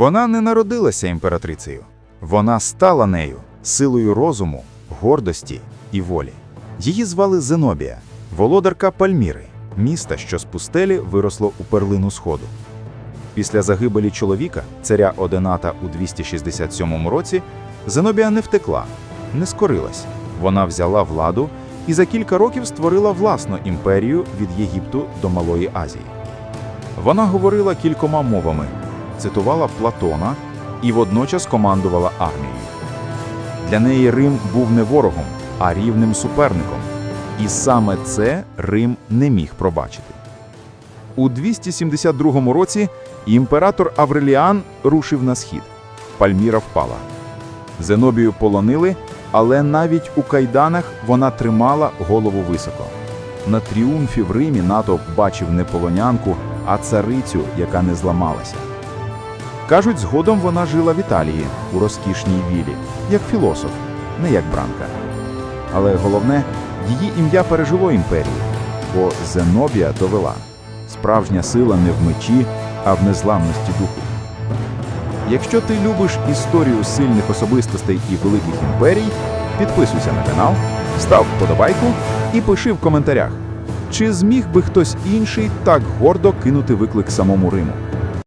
Вона не народилася імператрицею. Вона стала нею силою розуму, гордості і волі. Її звали Зенобія, володарка Пальміри, міста, що з пустелі виросло у перлину Сходу. Після загибелі чоловіка, царя Одената у 267 році, Зенобія не втекла, не скорилась. Вона взяла владу і за кілька років створила власну імперію від Єгипту до Малої Азії. Вона говорила кількома мовами, цитувала Платона і водночас командувала армією. Для неї Рим був не ворогом, а рівним суперником. І саме це Рим не міг пробачити. У 272 році імператор Авреліан рушив на схід. Пальміра впала. Зенобію полонили, але навіть у кайданах вона тримала голову високо. На тріумфі в Римі натовп бачив не полонянку, а царицю, яка не зламалася. Кажуть, згодом вона жила в Італії у розкішній вілі, як філософ, не як бранка. Але головне, її ім'я пережило імперію, бо Зенобія довела справжня сила не в мечі, а в незламності духу. Якщо ти любиш історію сильних особистостей і великих імперій, підписуйся на канал, став вподобайку і пиши в коментарях, чи зміг би хтось інший так гордо кинути виклик самому Риму.